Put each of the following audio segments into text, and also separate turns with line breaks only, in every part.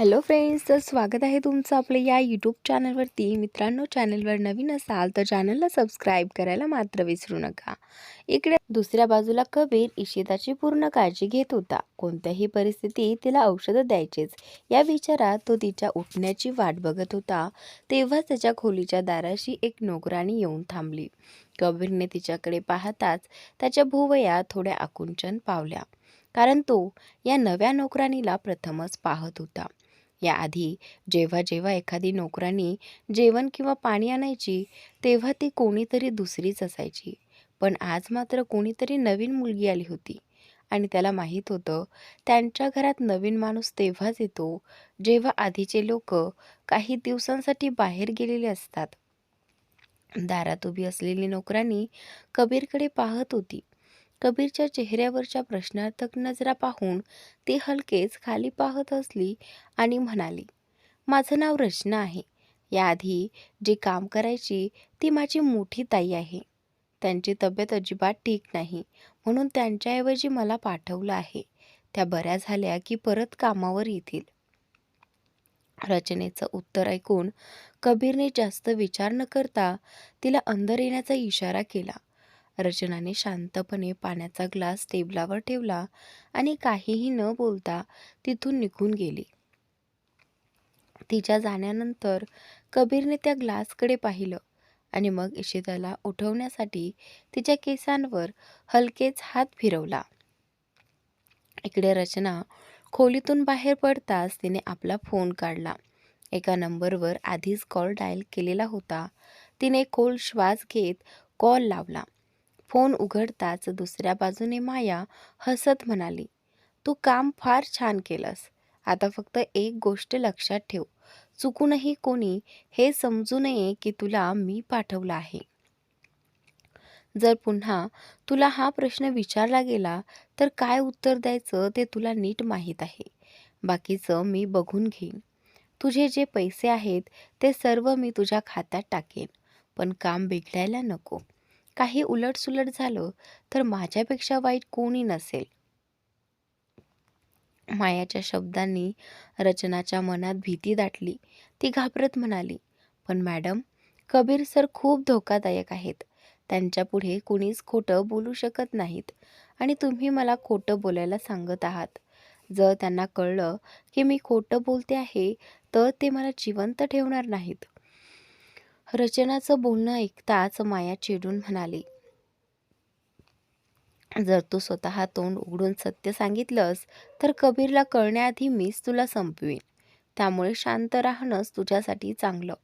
Hello friends तर स्वागत आहे तुमचं आपलं या यूट्यूब चॅनलवरती मित्रांनो चॅनलवर नवीन असाल तर चॅनलला सबस्क्राईब करायला मात्र विसरू नका. इकडे दुसऱ्या बाजूला कबीर इशिताची पूर्ण काळजी घेत होता. कोणत्याही परिस्थितीत तिला औषधं द्यायचेच. या विचारात तो तिच्या उठण्याची वाट बघत होता. तेव्हाच त्याच्या खोलीच्या दाराशी एक नोकराणी येऊन थांबली. कबीरने तिच्याकडे पाहताच त्याच्या भुवया थोड्या आकुंचन पावल्या. कारण तो या नव्या नोकराणीला प्रथमच पाहत होता. याआधी जेव्हा जेव्हा एखादी नोकरानी जेवण किंवा पाणी आणायची तेव्हा ती कोणीतरी दुसरीच असायची. पण आज मात्र कोणीतरी नवीन मुलगी आली होती. आणि त्याला माहीत होतं त्यांच्या घरात नवीन माणूस तेव्हाच येतो जेव्हा आधीचे लोक काही दिवसांसाठी बाहेर गेलेले असतात. दारात उभी असलेली नोकरानी कबीरकडे पाहत होती. कबीरच्या चेहऱ्यावरच्या प्रश्नार्थक नजरा पाहून ती हलकेच खाली पाहत असली आणि म्हणाली माझं नाव रचना आहे. याआधी जी काम करायची ती माझी मोठी ताई आहे. त्यांची तब्येत अजिबात ठीक नाही. म्हणून त्यांच्याऐवजी मला पाठवलं आहे. त्या बऱ्या झाल्या की परत कामावर येतील. रचनेचं उत्तर ऐकून कबीरने जास्त विचार न करता तिला अंदर येण्याचा इशारा केला. रचनाने शांतपणे पाण्याचा ग्लास टेबलावर ठेवला आणि काहीही न बोलता तिथून निघून गेली. तिच्या जाण्यानंतर कबीरने त्या ग्लासकडे पाहिलं आणि मग इशिताला उठवण्यासाठी तिच्या केसांवर हलकेच हात फिरवला. इकडे रचना खोलीतून बाहेर पडताच तिने आपला फोन काढला. एका नंबरवर आधीच कॉल डायल केलेला होता. तिने खोल श्वास घेत कॉल लावला. फोन उघडताच दुसऱ्या बाजूने माया हसत म्हणाली तू काम फार छान केलंस. आता फक्त एक गोष्ट लक्षात ठेव. चुकूनही कोणी हे समजू नये की तुला मी पाठवलं आहे. जर पुन्हा तुला हा प्रश्न विचारला गेला तर काय उत्तर द्यायचं ते तुला नीट माहीत आहे. बाकीचं मी बघून घेईन. तुझे जे पैसे आहेत ते सर्व मी तुझ्या खात्यात टाकेन. पण काम बिघडायला नको. काही उलटसुलट झालं तर माझ्यापेक्षा वाईट कोणी नसेल? मायाच्या शब्दांनी रचनाच्या मनात भीती दाटली. ती घाबरत म्हणाली पण मॅडम कबीर सर खूप धोकादायक आहेत. त्यांच्यापुढे कुणीच खोटं बोलू शकत नाहीत. आणि तुम्ही मला खोटं बोलायला सांगत आहात. जर त्यांना कळलं की मी खोटं बोलते आहे तर ते मला जिवंत ठेवणार नाहीत. रचनाचं बोलणं ऐकताच माया चिडून म्हणाली जर तू स्वतः तोंड उघडून सत्य सांगितलंस तर कबीरला कळण्याआधी मीच तुला संपवीन. त्यामुळे शांत राहणंच तुझ्यासाठी चांगलं.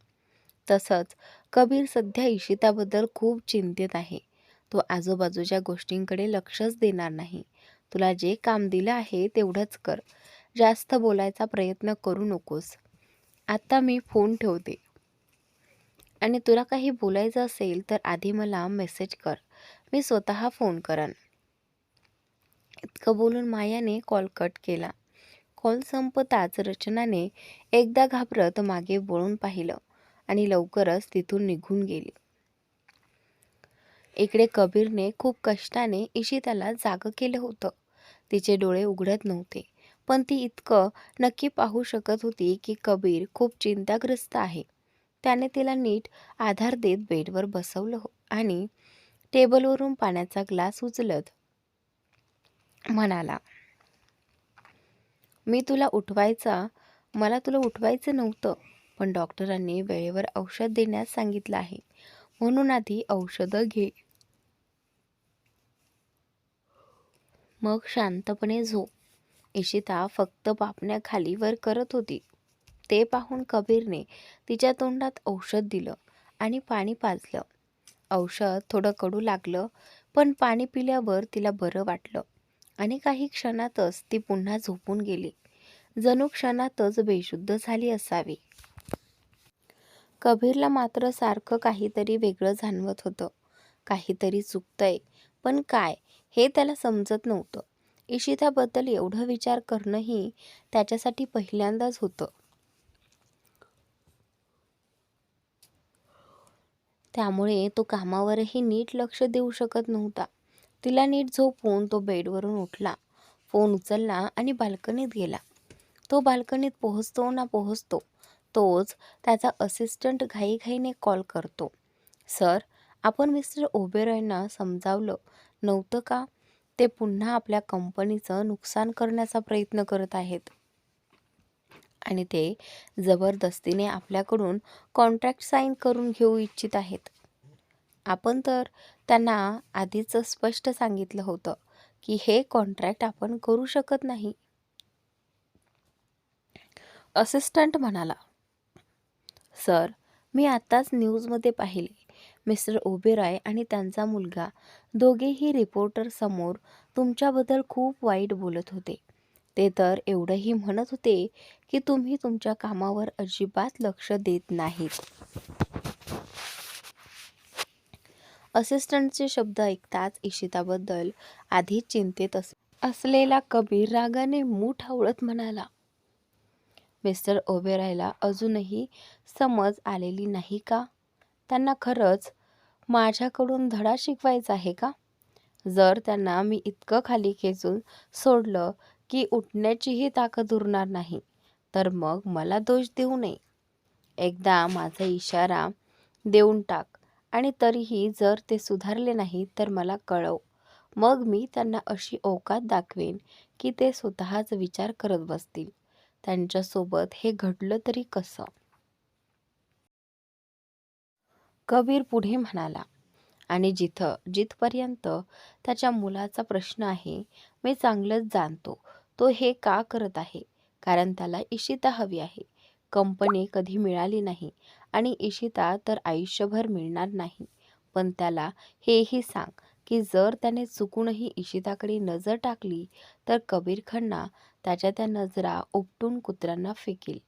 तसंच कबीर सध्या इशिताबद्दल खूप चिंतित आहे. तो आजूबाजूच्या गोष्टींकडे लक्षच देणार नाही. तुला जे काम दिलं आहे तेवढंच कर. जास्त बोलायचा प्रयत्न करू नकोस. आता मी फोन ठेवते. आणि तुला काही बोलायचं असेल तर आधी मला मेसेज कर. मी स्वतः फोन करन इतकं बोलून मायाने कॉल कट केला. कॉल संपताच रचनाने एकदा घाबरत मागे वळून पाहिलं आणि लवकरच तिथून निघून गेली. इकडे कबीरने खूप कष्टाने इशिताला जाग केलं होतं. तिचे डोळे उघडत नव्हते पण ती इतकं नक्की पाहू शकत होती की कबीर खूप चिंताग्रस्त आहे. त्याने तिला नीट आधार देत बेडवर बसवलं हो आणि टेबलवरून पाण्याचा ग्लास उचलत म्हणाला मी तुला उठवायचा मला तुला उठवायचं नव्हतं पण डॉक्टरांनी वेळेवर औषध देण्यास सांगितलं आहे. म्हणून आधी औषधं घे. मग शांतपणे झोप. इशिता फक्त पापण्याखाली वर करत होती. ते पाहून कबीरने तिच्या तोंडात औषध दिलं आणि पाणी पाजलं. औषध थोडं कडू लागलं पण पाणी पिल्यावर तिला बरं वाटलं. आणि काही क्षणातच ती पुन्हा झोपून गेली. जणू क्षणातच बेशुद्ध झाली असावी. कबीरला मात्र सारखं काहीतरी वेगळं जाणवत होतं. काहीतरी चुकतंय. पण काय? हे त्याला समजत नव्हतं. इशिताबद्दल एवढं विचार करणंही त्याच्यासाठी पहिल्यांदाच होतं. त्यामुळे तो कामावरही नीट लक्ष देऊ शकत नव्हता. तिला नीट झोपून तो बेडवरून उठला. फोन उचलला आणि बाल्कनीत गेला. तो बाल्कनीत पोहोचतो ना पोहोचतो तोच त्याचा असिस्टंट घाईघाईने कॉल करतो. सर आपण मिस्टर ओबेरॉयना समजावलं नव्हतं का? ते पुन्हा आपल्या कंपनीचं नुकसान करण्याचा प्रयत्न करत आहेत. आणि ते जबरदस्तीने आपल्याकडून कॉन्ट्रॅक्ट साईन करून घेऊ इच्छित आहेत. आपण तर त्यांना आधीच स्पष्ट सांगितलं होतं की हे कॉन्ट्रॅक्ट आपण करू शकत नाही. असिस्टंट म्हणाला सर मी आत्ताच न्यूजमध्ये पाहिले. मिस्टर ओबेरॉय आणि त्यांचा मुलगा दोघेही रिपोर्टरसमोर तुमच्याबद्दल खूप वाईट बोलत होते. ते तर एवढंही म्हणत होते की तुम्ही तुमच्या कामावर अजिबात लक्ष देत नाहीत. असिस्टंटचे शब्द ऐकताच इशिताबद्दल आधी चिंतेत अस असलेला कबीर रागाने मूठ आवळत म्हणाला मिस्टर ओबेरायला अजूनही समज आलेली नाही का? त्यांना खरंच माझ्याकडून धडा शिकवायचा आहे का? जर त्यांना मी इतकं खाली खेचून सोडलं की उठण्याचीही ताकद उरणार नाही. तर मग मला दोष देऊ नये. एकदा माझा इशारा देऊन टाक आणि तरीही जर ते सुधारले नाही तर मला कळव. मग मी त्यांना अशी औकात दाखवेन की ते स्वतःच विचार करत बसतील. त्यांच्यासोबत हे घडलं तरी कसं? कबीर पुढे म्हणाला आणि जिथं जिथपर्यंत त्याच्या मुलाचा प्रश्न आहे मी चांगलंच जाणतो. तो हे का करत आहे? कारण त्याला इशिता हवी आहे. कंपनी कधी मिळाली नाही आणि इशिता तर आयुष्यभर मिळणार नाही. पण त्याला हेही सांग की जर त्याने चुकूनही इशिताकडे नजर टाकली तर कबीर खन्ना त्याच्या त्या नजरा उपटून कुत्र्यांना फेकेल.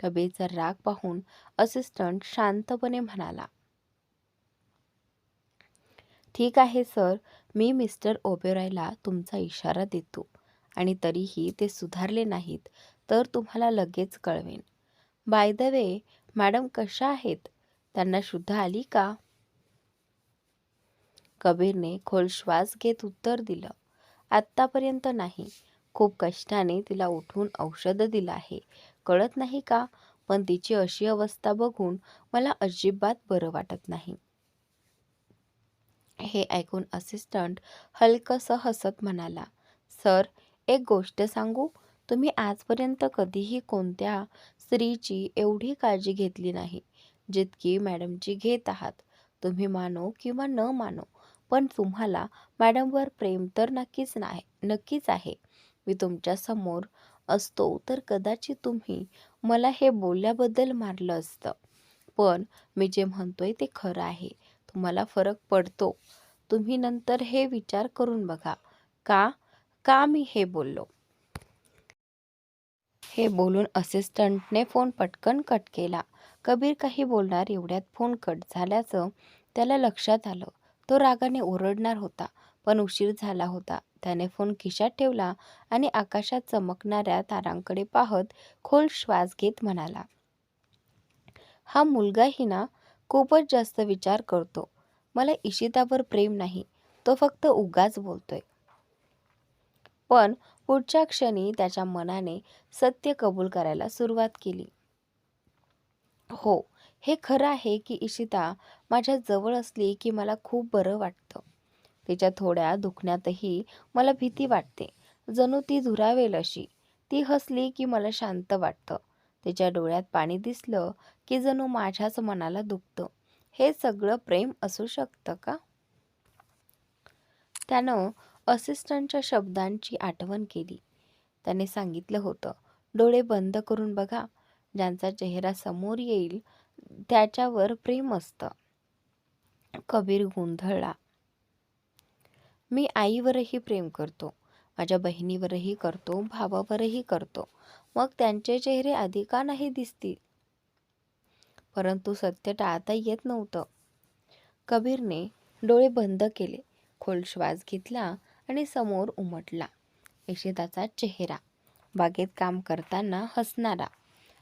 कबीरचा राग पाहून असिस्टंट शांतपणे म्हणाला ठीक आहे सर मी मिस्टर ओबेरॉयला तुमचा इशारा देतो. आणि तरीही ते सुधारले नाहीत तर तुम्हाला लगेच कळवेन. बाय द वे मॅडम कशा आहेत? त्यांना शुद्ध आली का? कबीरने खोल श्वास घेत उत्तर दिलं. आत्तापर्यंत नाही. खूप कष्टाने तिला उठून औषध दिलं आहे. कळत नाही का? पण तिची अशी अवस्था बघून मला अजिबात बरं वाटत नाही. हे ऐकून असिस्टंट हलकसं हसत म्हणाला सर एक गोष्ट सांगू? तुम्ही आजपर्यंत कधीही कोणत्या स्त्रीची एवढी काळजी घेतली नाही जितकी मॅडमची घेत आहात. तुम्ही मानो किंवा न मानो पण तुम्हाला मॅडमवर प्रेम तर नक्कीच नाही नक्कीच आहे. मी तुमच्यासमोर असतो तर कदाचित तुम्ही मला हे बोलल्याबद्दल मारलं असतं. पण मी जे म्हणतोय ते खरं आहे. तुम्हाला फरक पडतो. तुम्ही नंतर हे विचार करून बघा. का का मी हे बोललो? हे बोलून असिस्टंटने फोन पटकन कट केला. कबीर काही बोलणार एवढ्यात फोन कट झाल्याचं त्याला लक्षात आलं. तो रागाने ओरडणार होता पण उशीर झाला होता. त्याने फोन खिशात ठेवला आणि आकाशात चमकणाऱ्या तारांकडे पाहत खोल श्वास घेत म्हणाला हा मुलगाही ना खूपच जास्त विचार करतो. मला इशितावर प्रेम नाही. तो फक्त उगाच बोलतोय. पण पुढच्या क्षणी त्याच्या मनाने सत्य कबूल करायला सुरुवात केली. हो हे खरं आहे की इशिता माझ्या जवळ असली की मला खूप बरं वाटतं. तिच्या थोड्या दुखण्यातही मला भीती वाटते. जणू ती धुरावेल अशी. ती हसली की मला शांत वाटतं. तिच्या डोळ्यात पाणी दिसलं की जणू माझ्याच मनाला दुखतं. हे सगळं प्रेम असू शकतं का? त्यानं असिस्टंटच्या शब्दांची आठवण केली. त्याने सांगितलं होतं डोळे बंद करून बघा ज्यांचा चेहरा समोर येईल त्याच्यावर प्रेम असतं. कबीर गोंधळला. मी आईवरही प्रेम करतो माझ्या बहिणीवरही करतो भावावरही करतो. मग त्यांचे चेहरे आधी का नाही दिसतील. परंतु सत्य टाळता येत नव्हतं. कबीरने डोळे बंद केले. खोल श्वास घेतला. आणि समोर उमटला. इशिताचा चेहरा. बागेत काम करताना हसणारा.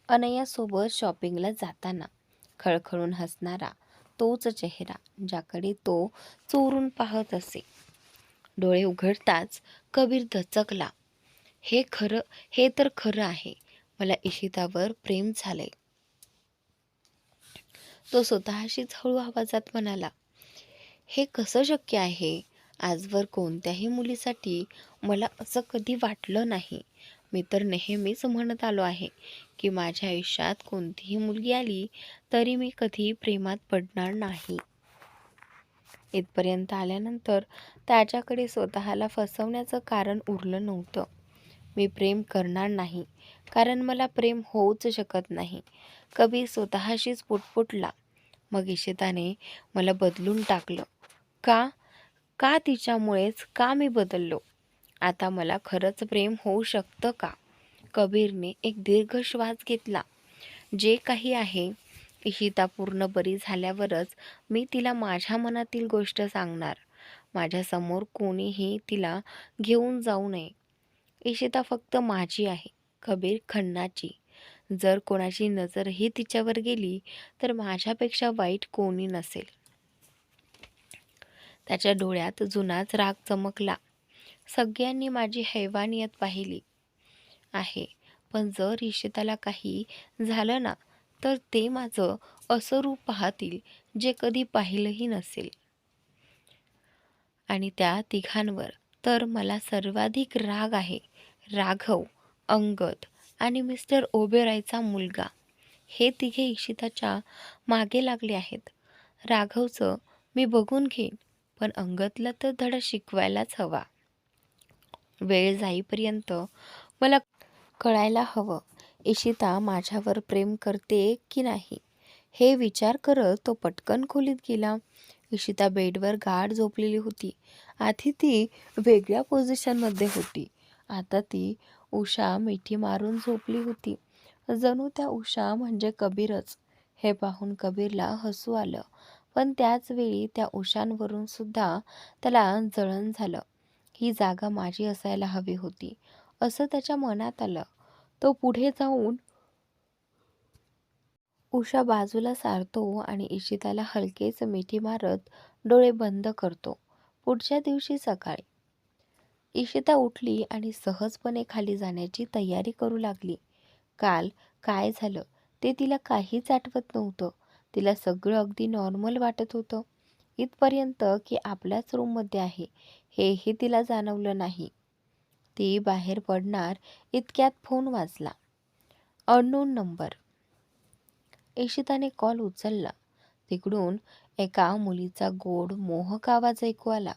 अनयासोबत शॉपिंगला जाताना खळखळून हसणारा तोच चेहरा ज्याकडे तो चोरून पाहत असे. डोळे उघडताच कबीर दचकला हे खरं हे तर खरं आहे. मला इशितावर प्रेम झालंय. तो स्वतःशीच हळू आवाजात म्हणाला हे कसं शक्य आहे? आजवर कोणत्याही मुलीसाठी मला असं कधी वाटलं नाही. मी तर नेहमीच म्हणत आलो आहे की माझ्या आयुष्यात कोणतीही मुलगी आली तरी मी कधी प्रेमात पडणार नाही. इथपर्यंत आल्यानंतर त्याच्याकडे स्वतःला फसवण्याचं कारण उरलं नव्हतं. मी प्रेम करणार नाही कारण मला प्रेम होऊच शकत नाही. कबीर स्वतःशीच पुटपुटला. मग इशिताने मला बदलून टाकलं. का? का तिच्यामुळेच का मी बदललो? आता मला खरंच प्रेम होऊ शकतं का? कबीरने एक दीर्घ श्वास घेतला. जे काही आहे इशिता पूर्ण बरी झाल्यावरच मी तिला माझ्या मनातील गोष्ट सांगणार. माझ्यासमोर कोणीही तिला घेऊन जाऊ नये. इशिता फक्त माझी आहे कबीर खन्नाची. जर कोणाची नजरही तिच्यावर गेली तर माझ्यापेक्षा वाईट कोणी नसेल. त्याच्या डोळ्यात जुनाच राग चमकला. सगळ्यांनी माझी हैवानियत पाहिली आहे. पण जर इशिताला काही झालं ना तर ते माझं असं रूप पाहतील जे कधी पाहिलंही नसेल. आणि त्या तिघांवर तर मला सर्वाधिक राग आहे. राघव अंगद आणि मिस्टर ओबेरायचा मुलगा. हे तिघे इशिताच्या मागे लागले आहेत. राघवचं मी बघून घेईन. पण अंगतला तर धडा शिकवायलाच हवा. वेळ जाईपर्यंत मला कळायला हवं इशिता माझ्यावर प्रेम करते की नाही? हे विचार करत तो पटकन खोलीत गेला. इशिता बेडवर गाढ झोपलेली होती. आधी ती वेगळ्या पोझिशनमध्ये होती. आता ती उषा मिठी मारून झोपली होती. जणू त्या उषा म्हणजे कबीरच. हे पाहून कबीरला हसू आलं. पण त्याच वेळी त्या उशांवरून सुद्धा त्याला जळण झालं. ही जागा माझी असायला हवी होती. असं त्याच्या मनात आलं. तो पुढे जाऊन उषा बाजूला सारतो आणि इशिताला हलकेच मिठी मारत डोळे बंद करतो. पुढच्या दिवशी सकाळी. इशिता उठली आणि सहजपणे खाली जाण्याची तयारी करू लागली. काल काय झालं? ते तिला काहीच आठवत नव्हतं. तिला सगळं अगदी नॉर्मल वाटत होतं. इथपर्यंत की आपल्याच रूममध्ये आहे. हेही तिला जाणवलं नाही. ती बाहेर पडणार इतक्यात फोन वाजला. अननोन नंबर इशिताने कॉल उचलला. तिकडून एका मुलीचा गोड मोहक आवाज ऐकू आला.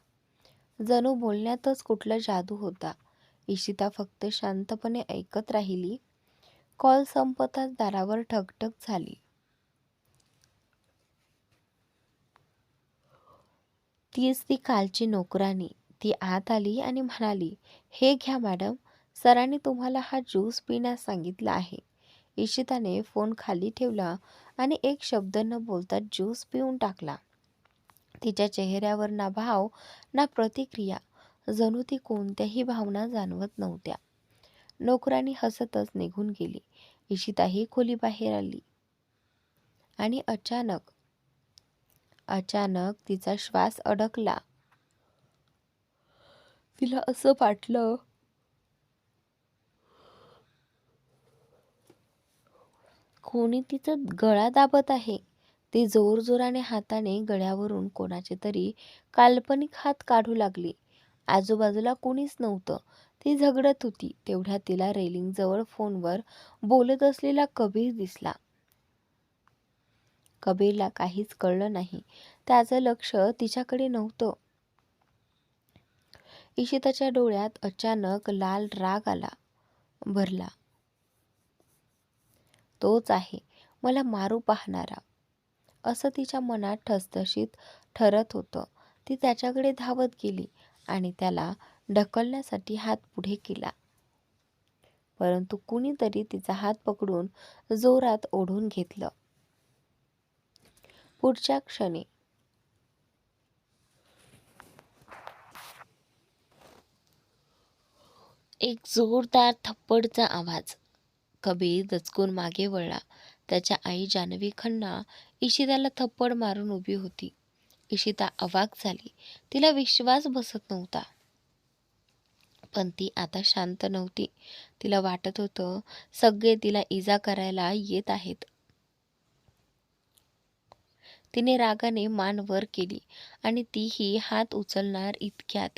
जणू बोलण्यातच कुठला जादू होता. इशिता फक्त शांतपणे ऐकत राहिली. कॉल संपताच दारावर ठकठक झाली. तीच ती कालची नोकरानी ती आत आली आणि म्हणाली हे घ्या मॅडम सरांनी तुम्हाला हा ज्यूस पिण्यास सांगितला आहे. इशिताने फोन खाली ठेवला आणि एक शब्द न बोलता ज्यूस पिऊन टाकला. तिच्या चेहऱ्यावर ना भाव ना प्रतिक्रिया जणू ती कोणत्याही भावना जाणवत नव्हत्या. नोकरांनी हसतच निघून गेली. इशिताही खोली बाहेर आली आणि अचानक अचानक तिचा श्वास अडकला. तिला असं वाटलं कोणी तिचा गळा दाबत आहे. ती जोरजोराने हाताने गळ्यावरून कोणाचे तरी काल्पनिक हात काढू लागली. आजूबाजूला कोणीच नव्हतं. ती झगडत होती. तेवढ्या तिला रेलिंगजवळ फोनवर बोलत असलेला कबीर दिसला. कबीरला काहीच कळलं नाही. त्याचं लक्ष तिच्याकडे नव्हतं. इशिताच्या डोळ्यात अचानक लाल राग आला. भरला. तोच आहे. मला मारू पाहणारा. असं तिच्या मनात ठसठशीत ठरत होतं. ती त्याच्याकडे धावत गेली आणि त्याला ढकलण्यासाठी हात पुढे केला. परंतु कुणीतरी तिचा हात पकडून जोरात ओढून घेतलं. पुढच्या क्षणी. एक जोरदार थप्पडचा आवाज. कबीर दचकून मागे वळला. त्याच्या आई जानवी खन्ना इशिताला थप्पड मारून उभी होती. इशिता अवाक झाली. तिला विश्वास बसत नव्हता. पण ती आता शांत नव्हती. तिला वाटत होतं सगळे तिला इजा करायला येत आहेत. तिने रागाने मान वर केली आणि तीही हात उचलणार इतक्यात.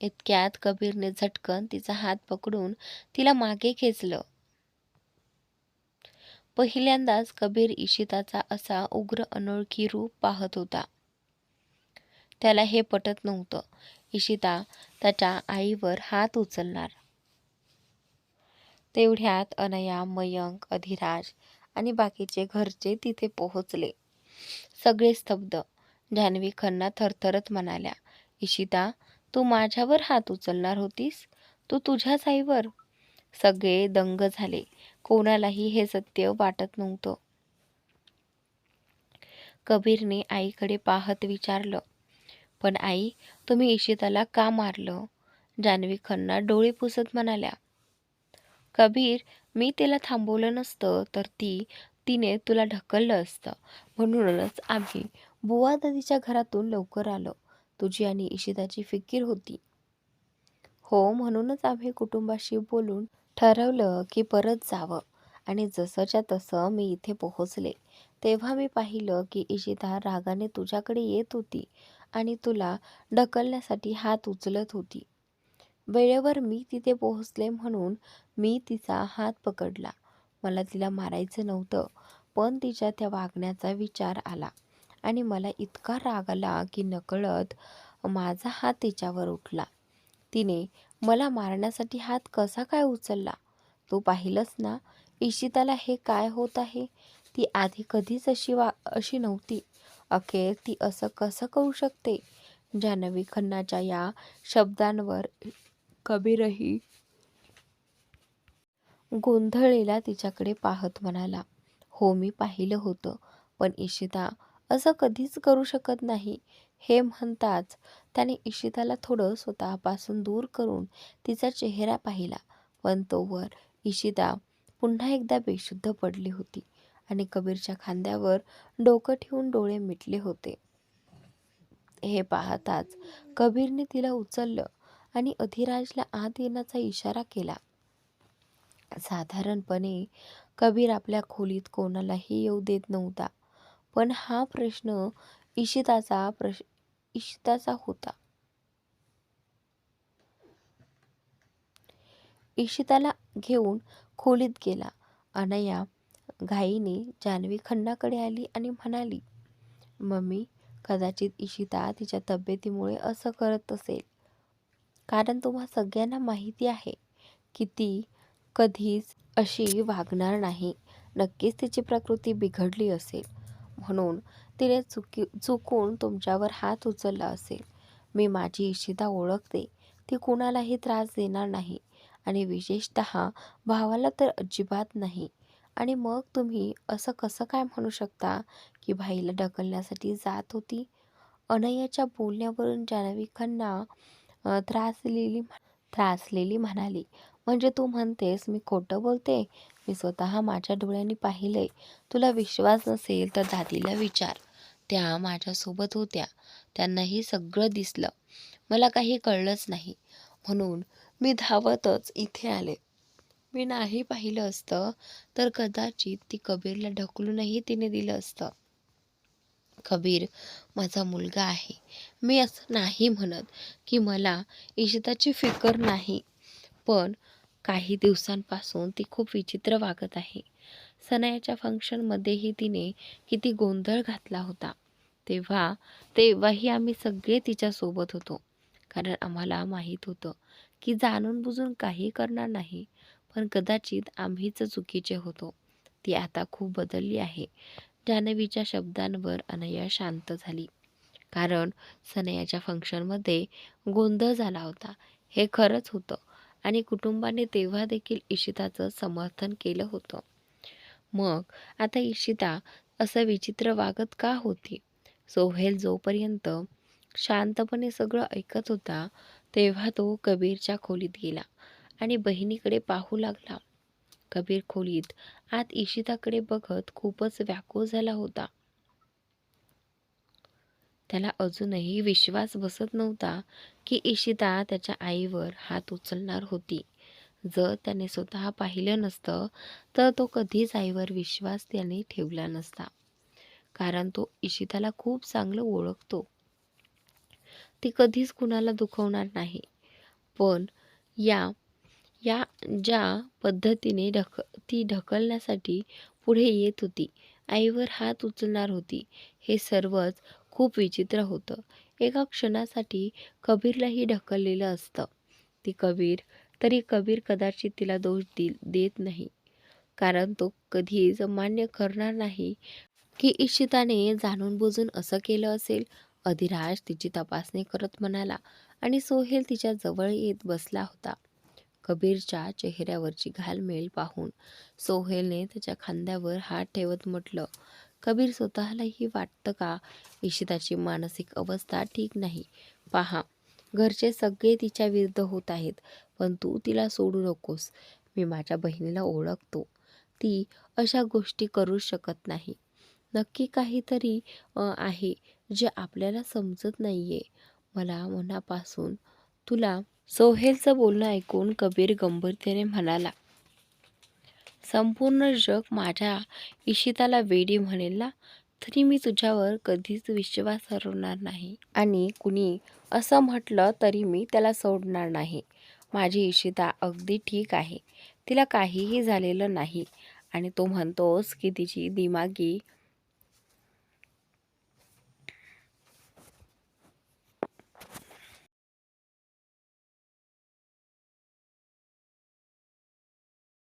इतक्यात कबीरने झटकन तिचा हात पकडून तिला मागे खेचलं. पहिल्यांदाच कबीर इशिताचा असा उग्र अनोळखी रूप पाहत होता. त्याला हे पटत नव्हतं. इशिता त्याच्या आईवर हात उचलणार. तेवढ्यात अनया मयंक अधिराज आणि बाकीचे घरचे तिथे पोहोचले. सगळे स्तब्ध. जान्हवी खन्ना थरथरत म्हणाल्या इशिता तू माझ्यावर हात उचलणार होतीस? तू तुझ्याच आईवर सगळे दंग झाले. कोणालाही हे सत्य वाटत नव्हतं. कबीरने आईकडे पाहत विचारलं पण आई तुम्ही इशिताला का मारलं? जान्हवी खन्ना डोळे पुसत म्हणाल्या कबीर मी तिला थांबवलं नसतं तर ती तिने तुला ढकललं असतं. म्हणूनच आम्ही बुवा दादीच्या घरातून लवकर आलो. तुझी आणि इशिताची फिकीर होती. हो म्हणूनच आम्ही कुटुंबाशी बोलून ठरवलं की परत जावं. आणि जसंच्या तसं मी इथे पोहोचले. तेव्हा मी पाहिलं की इशिता रागाने तुझ्याकडे येत होती आणि तुला ढकलण्यासाठी हात उचलत होती. वेळेवर मी तिथे पोहोचले म्हणून मी तिचा हात पकडला. मला तिला मारायचं नव्हतं पण तिच्या त्या वागण्याचा विचार आला आणि मला इतका राग आला की नकळत माझा हात तिच्यावर उठला. तिने मला मारण्यासाठी हात कसा काय उचलला? तू पाहिलंस ना इशिताला हे काय होत आहे? ती आधी कधीच अशी वा अशी नव्हती. अखेर ती असं कसं करू शकते? जान्हवी खन्नाच्या या शब्दांवर कबीरही गोंधळलेला तिच्याकडे पाहत म्हणाला हो मी पाहिलं होतं पण इशिता असं कधीच करू शकत नाही. हे म्हणताच त्याने इशिताला थोडं स्वतःपासून दूर करून तिचा चेहरा पाहिला पण तोवर इशिता पुन्हा एकदा बेशुद्ध पडली होती आणि कबीरच्या खांद्यावर डोकं ठेवून डोळे मिटले होते. हे पाहताच कबीरने तिला उचललं आणि अधिराजला आत येण्याचा इशारा केला. साधारणपणे कबीर आपल्या खोलीत कोणालाही येऊ देत नव्हता पण हा प्रश्न इशिताचा प्रश इशिताचा होता. इशिताला घेऊन खोलीत गेला. अनया घाईने जान्हवी खन्नाकडे आली आणि म्हणाली मम्मी कदाचित इशिता तिच्या तब्येतीमुळे असं करत असेल. कारण तुम्हा सगळ्यांना माहिती आहे की ती कधीच अशी वागणार नाही. नक्कीच तिची प्रकृती बिघडली असेल. म्हणून तिने चुकी चुकून तुमच्यावर हात उचलला असेल. मी माझी इशिता ओळखते. ती कुणालाही त्रास देणार नाही. आणि विशेषत भावाला तर अजिबात नाही. आणि मग तुम्ही असं कसं काय म्हणू शकता की भाईला ढकलण्यासाठी जात होती? अनयाच्या बोलण्यावरून जान्हवी खन्ना त्रासलेली त्रासलेली म्हणाली. म्हणजे तू म्हणतेस मी खोटं बोलते? मी स्वतः माझ्या डोळ्यांनी पाहिलंय तुला विश्वास नसेल तर दादीला विचार. त्या माझ्यासोबत होत्या. त्यांनाही सगळं दिसलं. मला काही कळलंच नाही. म्हणून मी धावतच इथे आले. मी नाही पाहिलं असतं तर कदाचित ती कबीरला ढकलूनही तिने दिलं असतं. कबीर माझा मुलगा आहे. मी असं नाही म्हणत की मला इशिताची फिकर नाही पण काही दिवसांपासून ती खूप विचित्र वागत आहे. सनायाच्या फंक्शनमध्येही तिने किती गोंधळ घातला होता. तेव्हा तेव्हाही आम्ही सगळे तिच्यासोबत होतो. कारण आम्हाला माहीत होतं की जाणून बुजून काही करणार नाही पण कदाचित आम्हीच चुकीचे होतो. ती आता खूप बदलली आहे. जान्हवीच्या शब्दांवर अनया शांत झाली. कारण सनयाच्या फंक्शनमध्ये गोंधळ झाला होता. हे खरंच होतं आणि कुटुंबाने तेव्हा देखील इशिताचं समर्थन केलं होतं. मग आता इशिता असं विचित्र वागत का होती? सोहेल जोपर्यंत शांतपणे सगळं ऐकत होता तेव्हा तो कबीरच्या खोलीत गेला आणि बहिणीकडे पाहू लागला. कबीर खोलीत. आत इशिताकडे बघत खूपच व्याकुळ झाला होता. त्याला अजूनही विश्वास बसत नव्हता की इशिता त्याच्या आईवर हात उचलणार होती. जर त्याने स्वतः पाहिलं नसतं तर तो कधीच आईवर विश्वास त्याने ठेवला नसता. कारण तो इशिताला खूप चांगलं ओळखतो. ती कधीच कुणाला दुखवणार नाही. पण या या ज्या पद्धतीने ढक ती ढकलण्यासाठी पुढे येत होती. आईवर हात उचलणार होती. हे सर्वच खूप विचित्र होतं. एका क्षणासाठी कबीरलाही ढकललेलं असतं. ती कबीर तरी कबीर कदाचित तिला दोष दि देत नाही. कारण तो कधीच मान्य करणार नाही की इशिताने जाणून बुजून असं केलं असेल. अधिराज तिची तपासणी करत म्हणाला आणि सोहेल तिच्या जवळ येत बसला होता. कबीरच्या चेहऱ्यावरची घालमेल पाहून सोहेलने त्याच्या खांद्यावर हात ठेवत म्हटलं कबीर स्वतःलाही वाटतं का? इशिताची मानसिक अवस्था ठीक नाही. पहा घरचे सगळे तिच्या विरुद्ध होत आहेत पण तू तिला सोडू नकोस. मी माझ्या बहिणीला ओळखतो. ती अशा गोष्टी करू शकत नाही. नक्की काहीतरी आहे जे आपल्याला समजत नाहीये. मला मनापासून तुला सोहेलचं बोलणं ऐकून कबीर गंभीरतेने म्हणाला संपूर्ण जग माझ्या इशिताला वेडी म्हणेल ना? तरी मी तुझ्यावर कधीच विश्वास हरवणार नाही. आणि कुणी असं म्हटलं तरी मी त्याला सोडणार नाही. माझी इशिता अगदी ठीक आहे. तिला काहीही झालेलं नाही. आणि तो म्हणतोस की तिची दिमागी